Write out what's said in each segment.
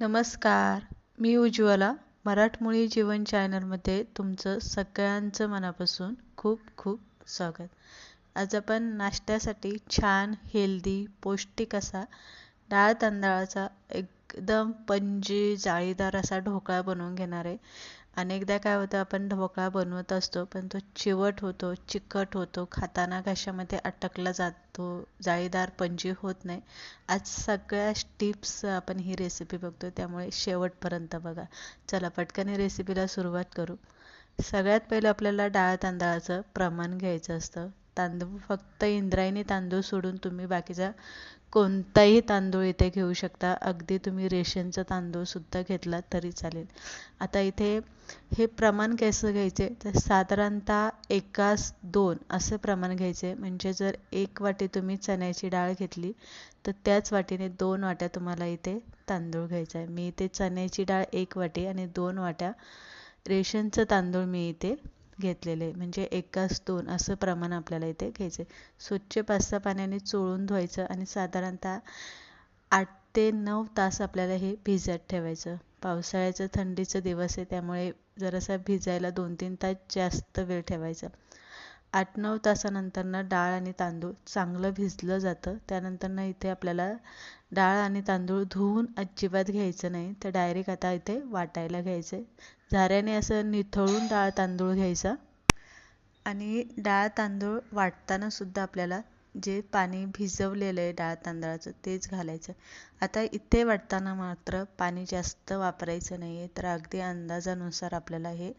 नमस्कार. मी उज्ज्वला. मराठमोळी जीवन चॅनलमध्ये तुमचं सगळ्यांचं मनापासून खूप खूप स्वागत. आज आपण नाश्त्यासाठी छान हेल्दी पौष्टिक असा डाळ तांदळाचा एकदम पंजी जाळीदार असा ढोकळा बनवून घेणार आहे. अनेकदा काय होतं आपण ढोकळा बनवत असतो पण तो चिवट होतो चिकट होतो खाताना घशामध्ये अटकला जातो जाळीदार पंजी होत नाही. आज सगळ्या टिप्स आपण ही रेसिपी बघतो त्यामुळे शेवटपर्यंत बघा. चला पटकन रेसिपीला सुरुवात करू. सगळ्यात पहिलं आपल्याला डाळ तांदळाचं प्रमाण घ्यायचं असतं. तांदूळ फक्त इंद्रायणी तांदूळ सोडून तुम्ही बाकीचा कोणताही तांदूळ इथे घेऊ शकता. अगदी तुम्ही रेशनचा तांदूळसुद्धा घेतला तरी चालेल. आता इथे हे प्रमाण कसं घ्यायचे? तर साधारणतः एकास दोन असं प्रमाण घ्यायचे. म्हणजे जर एक वाटी तुम्ही चण्याची डाळ घेतली तर त्याच वाटीने दोन वाट्या तुम्हाला इथे तांदूळ घ्यायचा आहे. मी इथे चण्याची डाळ एक वाटी आणि दोन वाट्या रेशनचं तांदूळ मी इथे घेतलेले. म्हणजे एकाच दोन असं प्रमाण आपल्याला इथे घ्यायचं. स्वच्छ पाच सहा पाण्याने चोळून धुवायचं आणि साधारणतः आठ ते नऊ तास आपल्याला हे भिजत ठेवायचं. पावसाळ्याचं थंडीचं दिवस आहे त्यामुळे जरासा भिजायला दोन तीन तास जास्त वेळ ठेवायचा. आठ नऊ तासानंतरनं डाळ आणि तांदूळ चांगलं भिजलं जातं. त्यानंतरनं इथे आपल्याला डाळ आणि तांदूळ धुवून अजिबात घ्यायचं नाही. तर डायरेक्ट आता इथे वाटायला घ्यायचं झाऱ्याने असं निथळून डाळ तांदूळ घ्यायचा. आणि डाळ तांदूळ वाटताना सुद्धा आपल्याला जे पाणी भिजवलेलं आहे डाळ तांदळाचं तेच घालायचं. आता इथे वाटताना मात्र पाणी जास्त वापरायचं नाही आहे तर अगदी अंदाजानुसार आपल्याला हे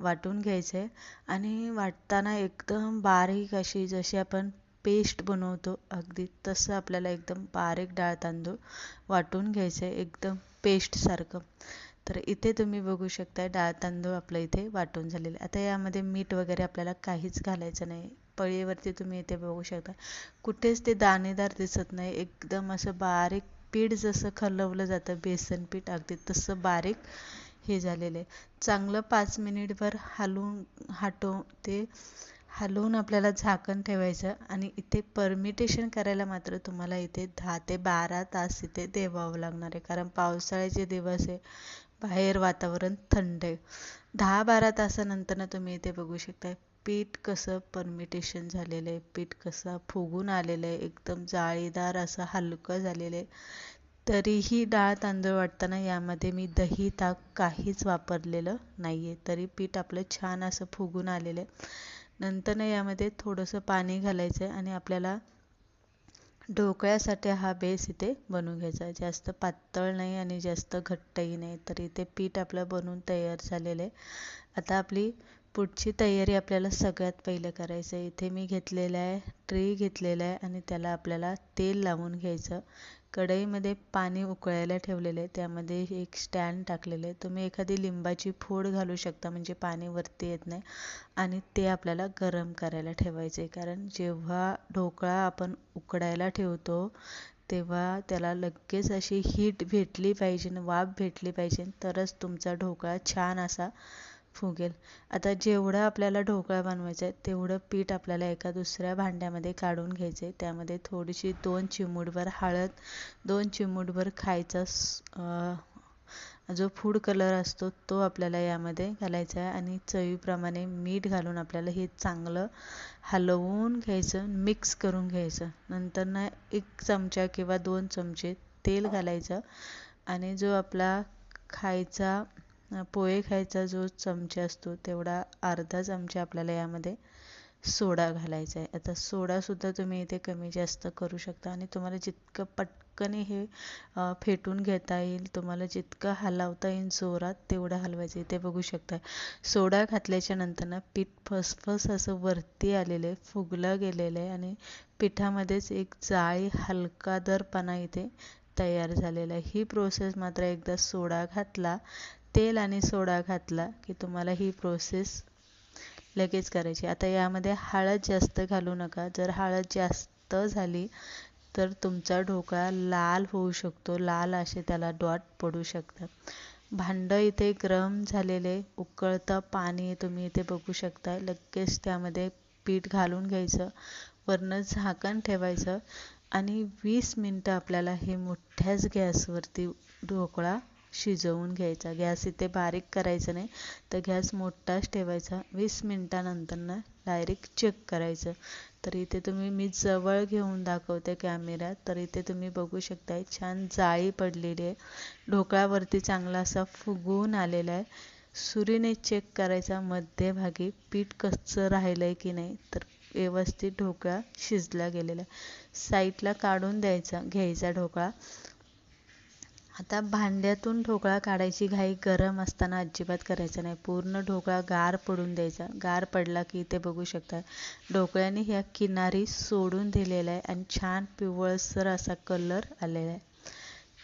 वाटून घ्यायचं आहे आणि वाटताना एकदम बारीक अशी जशी आपण पेस्ट बनवतो अगदी तसं आपल्याला एकदम बारीक डाळ तांदूळ वाटून घ्यायचं आहे एकदम पेस्टसारखं तर इथे तुम्ही बघू शकता डाळ तांदूळ आपलं इथे वाटून झालेलं. आता यामध्ये मीठ वगैरे आपल्याला काहीच घालायचं नाही. पळीवरती तुम्ही इथे बघू शकता. कुठेच ते दाणेदार दिसत नाही. एकदम असं बारीक पीठ जसं खलवलं जातं बेसन पीठ अगदी तसं बारीक हे झालेलं आहे. चांगलं पाच मिनिटभर हलवून हाटो ते हलवून आपल्याला झाकण ठेवायचं आणि इथे परमिटेशन करायला मात्र तुम्हाला इथे दहा ते बारा तास इथे देवावं लागणार आहे. कारण पावसाळ्याचे दिवस आहे. बाहेर वातावरण थंड. आहे दहा बारा तासानंतर तुम्ही इथे बघू शकता पीठ कसं परमिटेशन झालेलं आहे. पीठ कसं फुगून आलेलं आहे. एकदम जाळीदार असं हलकं झालेलं आहे. तरीही डाळ तांदूळ वाटताना यामध्ये मी दही ताक काहीच वापरलेलं नाही आहे तरी पीठ आपलं छान असं फुगून आलेलं आहे. नंतर यामध्ये थोडंसं पाणी घालायचं आहे आणि आपल्याला ढोकळ्यासाठी हा बेस इथे बनवून घ्यायचा आहे. जास्त पातळ नाही आणि जास्त घट्टही नाही. तर इथे पीठ आपलं बनवून तयार झालेलं आहे. आता आपली पुढची तयारी आपल्याला सगळ्यात पहिलं करायचं आहे. इथे मी घेतलेलं आहे ट्रे घेतलेला आहे आणि त्याला आपल्याला तेल लावून घ्यायचं. कढईमध्ये पाणी उकळायला ठेवलेलं आहे. त्यामध्ये एक स्टँड टाकलेलं आहे. तुम्ही एखादी लिंबाची फोड घालू शकता म्हणजे पाणी वरती येत नाही. आणि ते आपल्याला गरम करायला ठेवायचे कारण जेव्हा ढोकळा आपण उकडायला ठेवतो तेव्हा त्याला लगेच अशी हीट भेटली पाहिजे वाफ भेटली पाहिजे. तरच तुमचा ढोकळा छान असा फुगेल. आता जेवढं आपल्याला ढोकळा बनवायचा आहे तेवढं पीठ आपल्याला एका दुसऱ्या भांड्यामध्ये काढून घ्यायचं आहे. त्यामध्ये थोडीशी दोन चिमूटभर हळद दोन चिमूटभर खायचा जो फूड कलर असतो तो आपल्याला यामध्ये घालायचा आहे. आणि चवीप्रमाणे मीठ घालून आपल्याला हे चांगलं हलवून घ्यायचं मिक्स करून घ्यायचं. नंतर ना एक चमचा किंवा दोन चमचे तेल घालायचं. आणि जो आपला खायचा पोहे खायचा जो चमचा असतो तेवढा अर्धा चमचा आपल्याला यामध्ये सोडा घालायचा आहे. आता सोडासुद्धा तुम्ही इथे कमी जास्त करू शकता आणि तुम्हाला जितकं पटकन हे फेटून घेता येईल तुम्हाला जितकं हलवता येईल जोरात तेवढं हलवायचं इथे बघू शकता. सोडा घातल्याच्या नंतर ना पीठ फसफस असं वरती आलेलं आहे फुगलं गेलेलं आहे आणि पिठामध्येच एक जाळी हलकादरपणा इथे तयार झालेला आहे. ही प्रोसेस मात्र एकदा सोडा घातला तेल आणि सोडा घातला की तुम्हाला ही प्रोसेस लगेच करायची. आता यामध्ये हळद जास्त घालू नका. जर हळद जास्त झाली तर तुमचा ढोकळा लाल होऊ शकतो. लाल असे त्याला डॉट पडू शकतात. भांडं इथे गरम झालेले उकळतं पाणी तुम्ही इथे बघू शकता. लगेच त्यामध्ये पीठ घालून घ्यायचं. वरनं झाकण ठेवायचं. आणि वीस मिनटं आपल्याला हे मोठ्याच गॅसवरती ढोकळा शिजवून घ्यायचा. गॅस इथे बारीक करायचं नाही. तर गॅस मोठाच ठेवायचा. वीस मिनटानंतर डायरेक्ट चेक करायचं. तर इथे तुम्ही मी जवळ घेऊन दाखवते कॅमेऱ्यात तर इथे तुम्ही बघू शकताय छान जाळी पडलेली आहे. ढोकळ्यावरती चांगला असा फुगून आलेला आहे. सुरीने चेक करायचा मध्यभागी पीठ कच्चं राहिलं आहे की नाही. तर व्यवस्थित ढोकळा शिजला गेलेला आहे. साईडला काढून द्यायचा घ्यायचा ढोकळा. आता भांड्यातून ढोकळा काढायची घाई गरम असताना अजिबात करायचं नाही. पूर्ण ढोकळा गार पडून द्यायचा. गार पडला की इथे बघू शकता ढोकळ्याने ह्या किनारी सोडून दिलेला आहे आणि छान पिवळसर असा कलर आलेला आहे.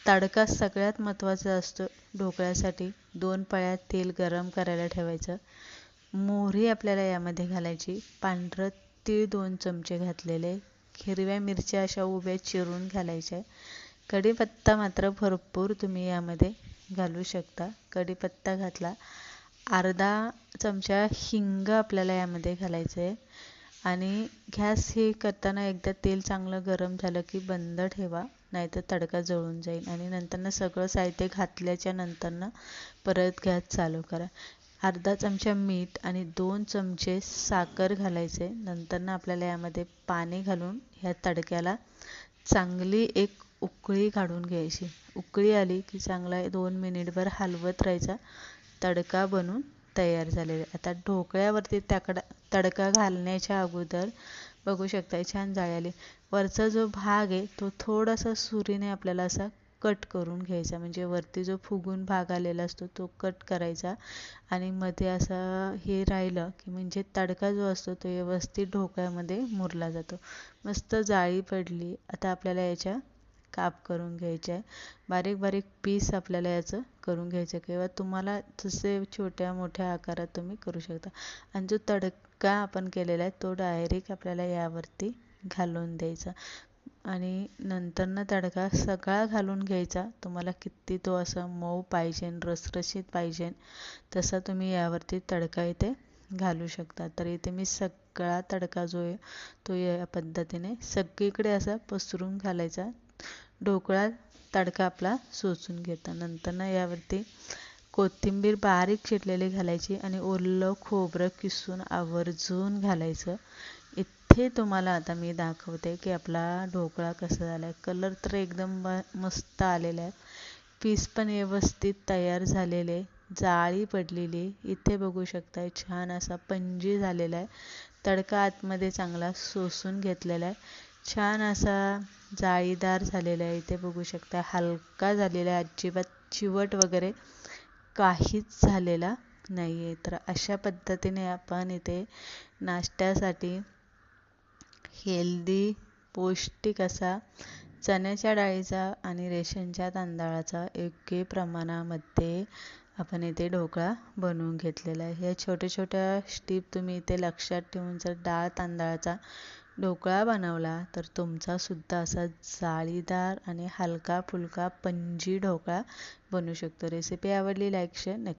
तडका सगळ्यात महत्त्वाचा असतो ढोकळ्यासाठी. दोन पळ्यात तेल गरम करायला ठेवायचं. मोहरी आपल्याला यामध्ये घालायची. पांढरं तीळ दोन चमचे घातलेले. हिरव्या मिरच्या अशा उभ्या चिरून घालायच्या. कढीपत्ता मात्र भरपूर तुम्ही यामध्ये घालू शकता. कढीपत्ता घातला. अर्धा चमचा हिंग आपल्याला यामध्ये घालायचं आहे आणि गॅस हे करताना एकदा तेल चांगलं गरम झालं की बंद ठेवा नाहीतर तडका जळून जाईल. आणि नंतरनं सगळं साहित्य घातल्याच्या नंतरनं परत गॅस चालू करा. अर्धा चमचा मीठ आणि दोन चमचे साखर घालायचे नंतरनं आपल्याला यामध्ये पाणी घालून ह्या तडक्याला चांगली एक उकळी काढून घ्यायची. उकळी आली की चांगला दोन मिनिटभर हलवत राहायचा. तडका बनून तयार झालेला. आता ढोकळ्यावरती तकडा तडका घालण्याच्या अगोदर बघू शकता छान जाळी आली वरचा जो भाग आहे तो थोडासा सुरीने आपल्याला असा कट करून घ्यायचा. म्हणजे वरती जो फुगून भाग आलेला असतो तो कट करायचा. आणि मध्ये असा हे राहिलं की म्हणजे तडका जो असतो तो व्यवस्थित ढोकळ्यामध्ये मुरला जातो. मस्त जाळी पडली. आता आपल्याला याच्या काप करून घ्यायचे आहे. बारीक बारीक पीस आपल्याला याचं करून घ्यायचं किंवा तुम्हाला जसे छोट्या मोठ्या आकारात तुम्ही करू शकता. आणि जो तडका आपण केलेला आहे तो डायरेक्ट आपल्याला यावरती घालून द्यायचा. आणि नंतरनं तडका सगळा घालून घ्यायचा. तुम्हाला किती तो असा मऊ पाहिजे रसरशीत पाहिजे. तसा तुम्ही यावरती तडका इथे घालू शकता. तर इथे मी सगळा तडका जो आहे तो या पद्धतीने सगळीकडे असा पसरून घालायचा. ढोकळा तडका आपला सोसून घेता. नंतरनं यावरती कोथिंबीर बारीक चिरलेली घालायची आणि ओलं खोबरं किसून आवर्जून घालायचं. इथे तुम्हाला आता मी दाखवते की आपला ढोकळा कसा झाला आहे कलर तर एकदम मस्त आलेला आहे. पीस पण व्यवस्थित तयार झालेले जाळी पडलेली इथे बघू शकताय छान असा पंजी झालेला आहे. तडका आतमध्ये चांगला सोसून घेतलेला आहे. छान असा जाळीदार झालेला आहे. इथे बघू शकता हलका झालेला आहे. अजिबात चिवट वगैरे काहीच झालेला नाही आहे तर अशा पद्धतीने आपण इथे नाश्त्यासाठी हेल्दी पौष्टिक असा चण्याच्या डाळीचा आणि रेशनच्या तांदळाचा योग्य प्रमाणामध्ये आपण इथे ढोकळा बनवून घेतलेला आहे. ह्या छोट्या छोट्या स्टीप तुम्ही इथे लक्षात ठेवून जर डाळ तांदळाचा ढोकळा बनवला तर तुमचासुद्धा असा जाळीदार आणि हलका फुलका पंजी ढोकळा बनू शकतो. रेसिपी आवडली लाईक शेअर नक्की